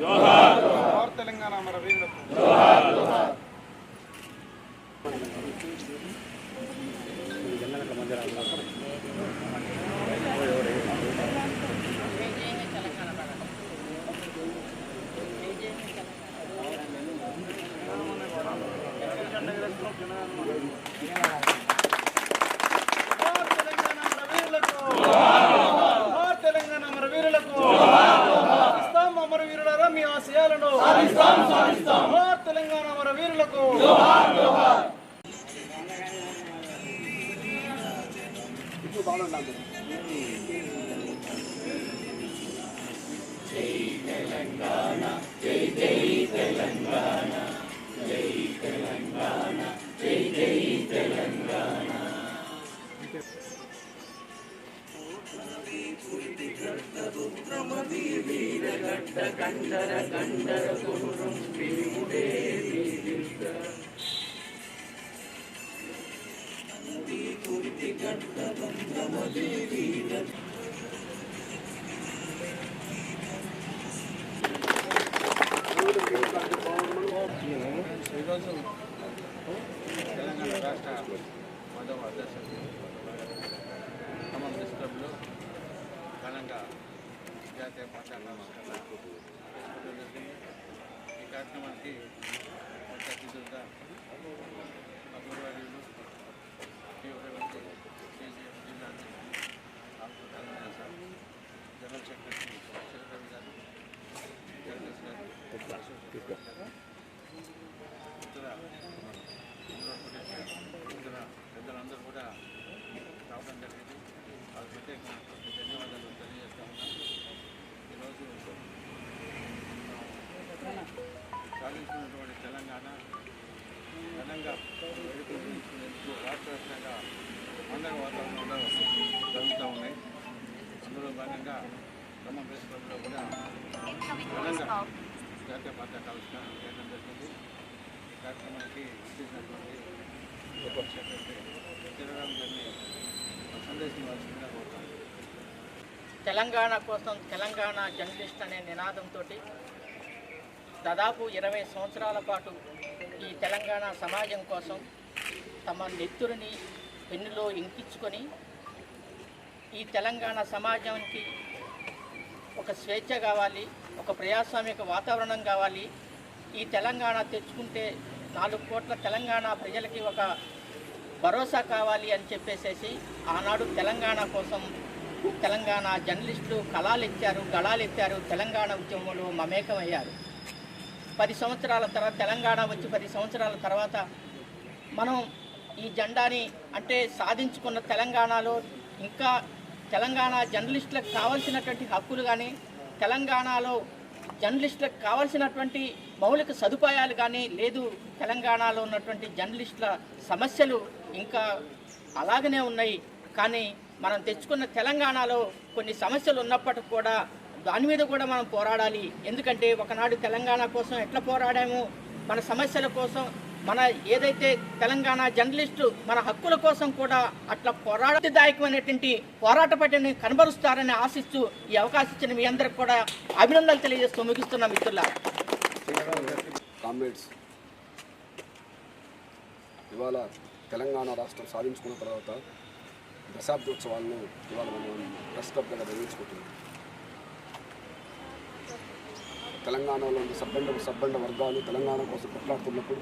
జోహార్ తెలంగాణ మన వీరులకు జోహార్ ఈరోజు తెలంగాణ రాష్ట్ర పదవ అధ్యక్షుడు ఖమ్మం ప్రెస్ క్లబ్లో ఘనంగా జాతీయ పతాక చేసుకోవడం జరిగింది ఈ కార్యక్రమానికి ముఖ్య అతిథులుగా అపూర్వార్యులు తీవ్రవంతి కేజీఎఫ్ జిల్లా అధ్యక్షులు ఆకు Telangana sir general secretary Shivakavi garu Jagadish garu Ashok garu ఇతర ఆంధ్రప్రదేశ్ ఇతర పెద్దలందరూ కూడా రావడం జరిగింది వాళ్ళకి ప్రత్యేకమైనటువంటి సాధించినటువంటి తెలంగాణ ఘనంగా రాష్ట్ర వ్యాప్తంగా పండగ వాతావరణంలో జరుగుతూ ఉన్నాయి. అందులో భాగంగా ఖమ్మం ప్రెస్ క్లబ్లో కూడా ఘనంగా జాతీయ పతాకాలు చేయడం జరిగింది. ఈ కార్యక్రమానికి ఇచ్చేసినటువంటి గారిని సందేశం కోరుతాను తెలంగాణ కోసం తెలంగాణ జర్నలిస్ట్ అనే నినాదంతో దాదాపు ఇరవై సంవత్సరాల పాటు ఈ తెలంగాణ సమాజం కోసం తమ నెత్తురిని పెన్నులో ఇంకించుకొని ఈ తెలంగాణ సమాజానికి ఒక స్వేచ్ఛ కావాలి ఒక ప్రజాస్వామిక వాతావరణం కావాలి. ఈ తెలంగాణ తెచ్చుకుంటే నాలుగు కోట్ల తెలంగాణ ప్రజలకి ఒక భరోసా కావాలి అని చెప్పేసేసి ఆనాడు తెలంగాణ కోసం తెలంగాణ జర్నలిస్టులు కళాలు ఎత్తారు గళాలు ఎత్తారు తెలంగాణ ఉద్యమంలో మమేకమయ్యారు. పది సంవత్సరాల తర్వాత తెలంగాణ వచ్చి పది సంవత్సరాల తర్వాత మనం ఈ జెండాని అంటే సాధించుకున్న తెలంగాణలో ఇంకా తెలంగాణ జర్నలిస్టులకు కావాల్సినటువంటి హక్కులు కానీ తెలంగాణలో జర్నలిస్టులకు కావాల్సినటువంటి మౌలిక సదుపాయాలు కానీ లేదు తెలంగాణలో ఉన్నటువంటి జర్నలిస్టుల సమస్యలు ఇంకా అలాగనే ఉన్నాయి. కానీ మనం తెచ్చుకున్న తెలంగాణలో కొన్ని సమస్యలు ఉన్నప్పటికి కూడా దాని మీద కూడా మనం పోరాడాలి. ఎందుకంటే ఒకనాడు తెలంగాణ కోసం ఎట్లా పోరాడాము మన సమస్యల కోసం మన ఏదైతే తెలంగాణ జర్నలిస్టు మన హక్కుల కోసం కూడా అట్లా పోరాటదాయకమైనటువంటి పోరాట పట్టిని కనబరుస్తారని ఆశిస్తూ ఈ అవకాశం ఇచ్చిన మీ అందరికి కూడా అభినందనలు తెలియజేస్తూ ముగిస్తున్నా మిత్రుల కామ్రేడ్స్ ఇవాళ తెలంగాణ రాష్ట్రం సాధించుకున్న తర్వాత దశాబ్దోత్సవాలను ఇవాళ మనం ప్రెస్ క్లబ్ దగ్గర నిర్వహించుకుంటున్నాం. తెలంగాణలో ఉన్న సబ్బండ సబ్బండ వర్గాలు తెలంగాణ కోసం కొట్లాడుతున్నప్పుడు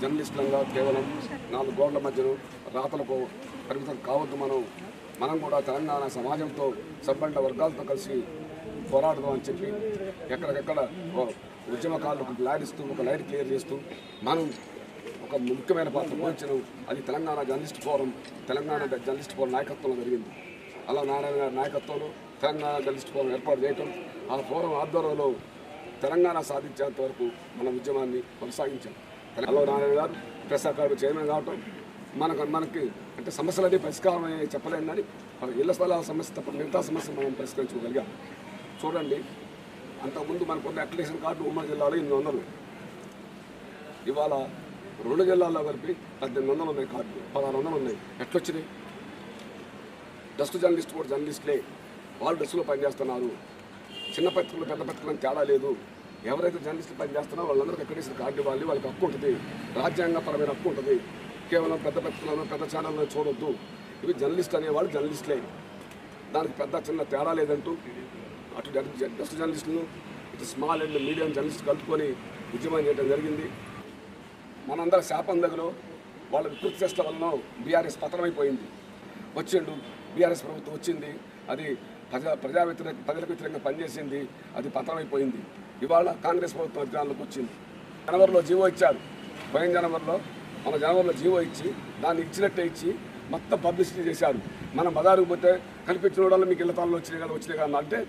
జర్నలిస్టులంగా కేవలం నాలుగు గోడల మధ్యలో రాతలకు పరిమితం కావద్దు మనం మనం కూడా తెలంగాణ సమాజంతో సబ్బండ వర్గాలతో కలిసి పోరాడదాం అని చెప్పి ఎక్కడికెక్కడ ఓ ఒక లైన్ ఇస్తూ ఒక లైట్ క్లియర్ చేస్తూ మనం ఒక ముఖ్యమైన పాత్ర పోషించడం అది Telangana journalist forum Telangana journalist forum నాయకత్వంలో జరిగింది. అలా నారాయణ గారి నాయకత్వంలో తెలంగాణ జర్నలిస్ట్ ఫోరం ఏర్పాటు చేయటం ఆ ఫోరం ఆధ్వర్యంలో తెలంగాణ సాధించేంత వరకు మన ఉద్యమాన్ని కొనసాగించాం. అల్లా నారాయణ గారు ప్రెస్ అకాడమీ చైర్మన్ కావటం మనకు మనకి అంటే సమస్యలన్నీ పరిష్కారం అని చెప్పలేము కానీ మన ఇళ్ళ స్థలాల సమస్య తప్ప మిగతా సమస్య మనం పరిష్కరించుకోగలిగాం. చూడండి అంతకుముందు మనకు ఉన్న అప్లికేషన్ కార్డు ఉమ్మడి జిల్లాలో ఎనిమిది వందలు. ఇవాళ రెండు జిల్లాల్లో కలిపి పద్దెనిమిది వందలు ఉన్నాయి కార్డులు పదహారు వందలు ఉన్నాయి. ఎట్లొచ్చినాయి? డస్ట్ జర్నలిస్ట్ కూడా జర్నలిస్టులే. వాళ్ళు డెస్క్లో పనిచేస్తున్నారు. చిన్న పత్రికలు పెద్ద పత్రికలు తేడా లేదు. ఎవరైతే జర్నలిస్టులు పనిచేస్తున్నారో వాళ్ళందరికీ ఎక్కడేసిన కార్డు ఇవ్వాలి వాళ్ళకి హక్కు ఉంటుంది. రాజ్యాంగపరమైన హక్కు ఉంటుంది. కేవలం పెద్ద పత్రికలను పెద్ద ఛానళ్ళను చూడొద్దు. ఇవి జర్నలిస్ట్ అనేవాళ్ళు జర్నలిస్టులే. దానికి పెద్ద చిన్న తేడా లేదంటూ అటు జస్ట్ జర్నలిస్టులను ఇటు స్మాల్ అండ్ మీడియం జర్నలిస్ట్ కలుపుకొని ఉద్యమం చేయడం జరిగింది. మనందరి శాపం దగ్గర వాళ్ళ వికృతి చేష్టల వలన బీఆర్ఎస్ పతనమైపోయింది. వచ్చిండు బీఆర్ఎస్ ప్రభుత్వం వచ్చింది. అది ప్రజా ప్రజా వ్యతిరేక ప్రజలకు వ్యతిరేకంగా పనిచేసింది అది పతనమైపోయింది. ఇవాళ కాంగ్రెస్ ప్రభుత్వం అధికారంలోకి వచ్చింది. జనవరిలో జీవో ఇచ్చారు. పోయిన జనవరిలో మన జనవరిలో జీవో ఇచ్చి దాన్ని ఇచ్చినట్టే ఇచ్చి మొత్తం పబ్లిసిటీ చేశారు. మనం బజారుకు పోతే కనిపించిన వాళ్ళు మీకు ఇళ్ళ తాళ్ళు వచ్చినాయి కదా వచ్చినాయి కదా అంటే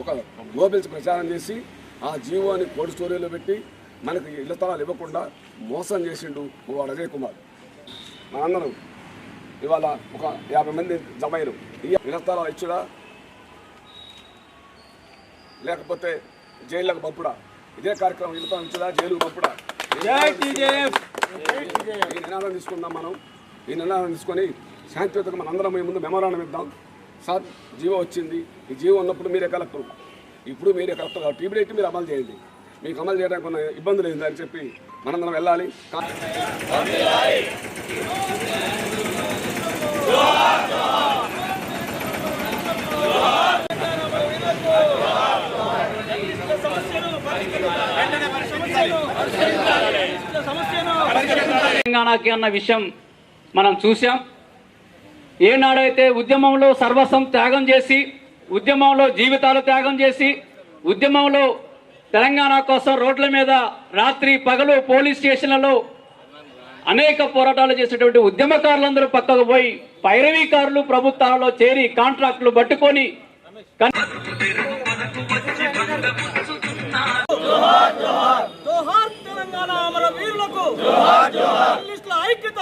ఒక గోబిల్స్ ప్రచారం చేసి ఆ జీవోని కోల్డ్ స్టోరీలో పెట్టి మనకి ఇళ్ళ ఇవ్వకుండా మోసం చేసిండు వాడు అజయ్ కుమార్. మనందరం ఇవాళ ఒక యాభై మంది జమైరు ఈ ఇళ్ళ ఇచ్చుడా? లేకపోతే జైళ్ళకు పంపుడా? ఇదే కార్యక్రమం స్థలం ఇచ్చుడా జైలుకు పంపుడా? ఈ నినాదం తీసుకుందాం మనం. ఈ నినాదం తీసుకొని శాంతియుతంగా మన అందరం మీ ముందు మెమోరాండం ఇద్దాం. సార్ జీవో వచ్చింది. ఈ జీవో ఉన్నప్పుడు మీరే కలెక్టర్. ఇప్పుడు మీరే కలెక్టర్ కాబట్టి టీబీ మీరు అమలు చేయండి. మీకు అమలు చేయడానికి ఉన్న ఇబ్బందులు ఏంటి అని చెప్పి మనందరం వెళ్ళాలి. కా- తెలంగాణకి అన్న విషయం మనం చూసాం ఏనాడైతే ఉద్యమంలో సర్వస్వం త్యాగం చేసి ఉద్యమంలో జీవితాలు త్యాగం చేసి ఉద్యమంలో తెలంగాణ కోసం రోడ్ల మీద రాత్రి పగలు పోలీస్ స్టేషన్లలో అనేక పోరాటాలు చేసేటువంటి ఉద్యమకారులందరూ పక్కకు పోయి పైరవీకారులు ప్రభుత్వాలలో చేరి కాంట్రాక్టులు పట్టుకొని వీరులకు జోహార్ జోహార్. ఐక్యత.